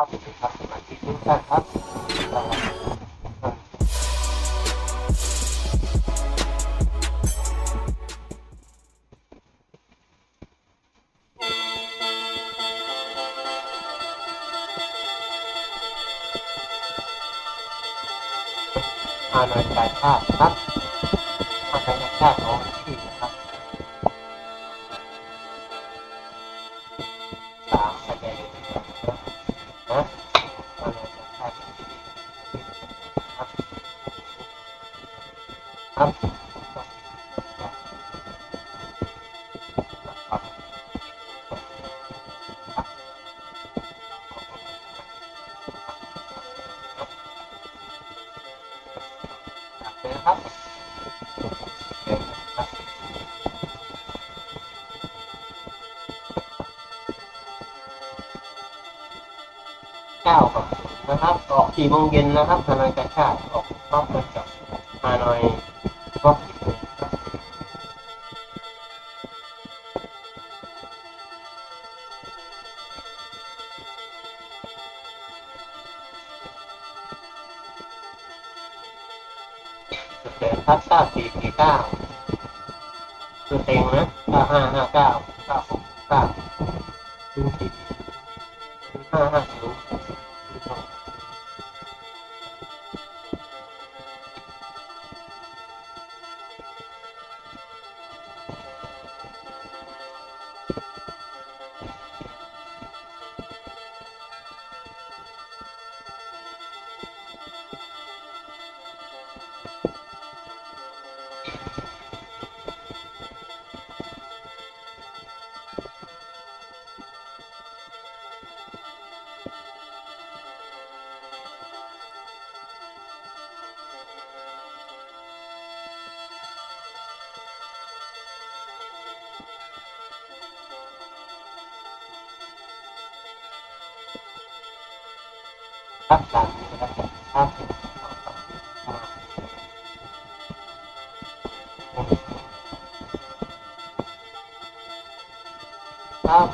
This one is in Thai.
ครับสวัสดีครับสมาชิกทุกท่านครับอาณาจักรชาติครับอาณาจักรชาติของ ครับเลยนะครับนะครับออกสี่โมงเย็นนะครับทนายกระชาติออกนอกมาจา พัดเก้าสี่สี่เก้าตัวเต็งนะเก้าห้าห้าเก้าเก้าหกเก้าศูนย์สี่ห้าห้าศูนย์ ครั บ